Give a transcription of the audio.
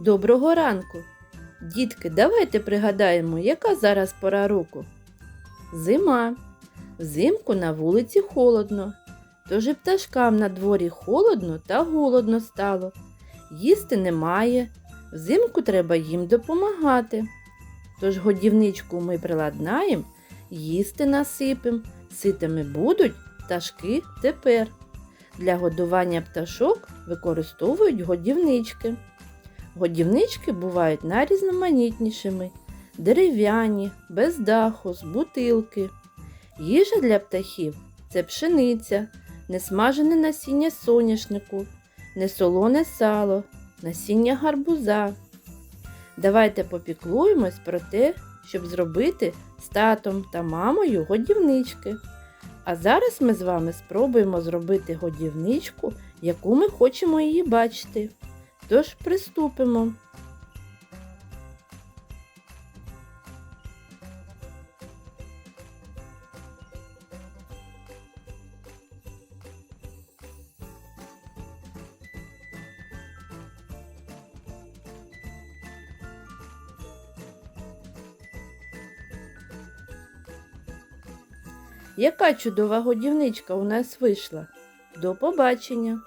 Доброго ранку. Дітки, давайте пригадаємо, яка зараз пора року. Зима. Взимку на вулиці холодно. Тож і пташкам на дворі холодно та голодно стало. Їсти немає. Взимку треба їм допомагати. Тож годівничку ми приладнаємо, їсти насипем, ситими будуть пташки тепер. Для годування пташок використовують годівнички. Годівнички бувають найрізноманітнішими дерев'яні, без даху, з бутилки. Їжа для птахів це пшениця, несмажене насіння соняшнику, несолоне сало, насіння гарбуза. Давайте попіклуємось про те, щоб зробити з татом та мамою годівнички. А зараз ми з вами спробуємо зробити годівничку, яку ми хочемо її бачити. Тож приступимо. Яка чудова годівничка у нас вийшла. До побачення!